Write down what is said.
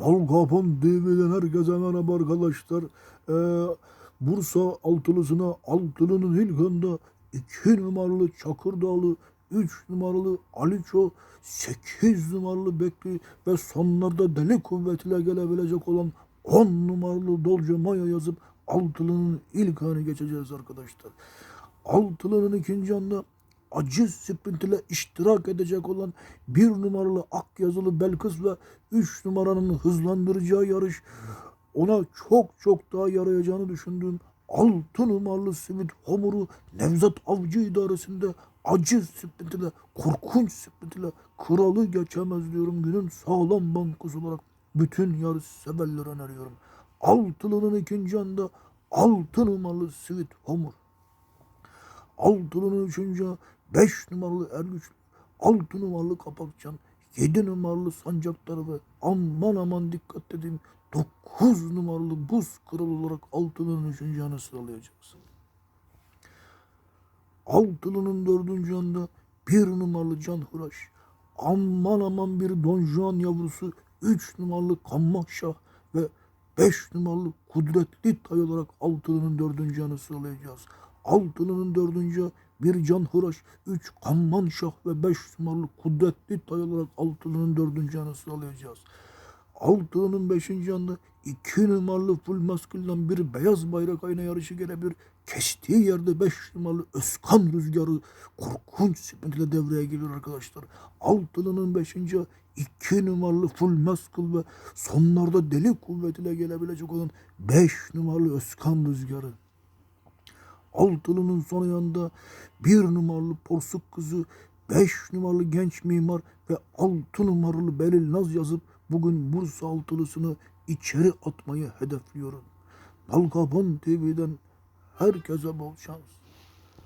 Balgapon TV'den herkese merhaba arkadaşlar. Ee, Bursa altılısına altılının ilk anda 2 numaralı Çakırdağlı, 3 numaralı Aliço, 8 numaralı Bekli ve sonlarda deli kuvvetiyle gelebilecek olan 10 numaralı Dolce Maya yazıp altılının ilk anı geçeceğiz arkadaşlar. Altılının ikinci anda acı sprintiyle iştirak edecek olan bir numaralı ak yazılı Belkıs ve 3 numaranın hızlandıracağı yarış ona çok çok daha yarayacağını düşündüğüm 6 numaralı Simit Homur'u Nevzat Avcı idaresinde acı sprintiyle, korkunç sprintiyle kralı geçemez diyorum. Günün sağlam bankası olarak bütün yarış severlere öneriyorum. Altılının ikinci anda 6 numaralı Sweet Homur. Altılının üçüncü, beş numaralı Ergüç, altı numaralı Kapakcan, yedi numaralı Sancaktar ve aman aman dikkat edin dokuz numaralı Buz Kralı olarak altılının üçüncü yanı sıralayacağız. Altılının dördüncü anda bir numaralı Can Hıraş, aman aman bir Don Juan yavrusu, üç numaralı Kammakşah ve beş numaralı Kudretli Tay olarak altılının dördüncü yanı sıralayacağız. Altılının dördüncü bir Can Hıraş, üç Kamman Şah ve beş numaralı Kudretli Tay olarak altılının dördüncü yanı sıralayacağız. Altının beşinci anda iki numaralı full maskülden bir beyaz bayrak ayna yarışı gelebilir. Kestiği yerde beş numaralı Özkan Rüzgarı korkunç sprintle devreye geliyor arkadaşlar. Altının beşinci iki numaralı full maskül ve sonlarda deli kuvvetiyle gelebilecek olan beş numaralı Özkan Rüzgarı. Altılının son yanında bir numaralı Porsuk Kızı, beş numaralı Genç Mimar ve altı numaralı Belil Naz yazıp bugün Bursa altılısını içeri atmayı hedefliyorum. Balkabon TV'den herkese bol şans.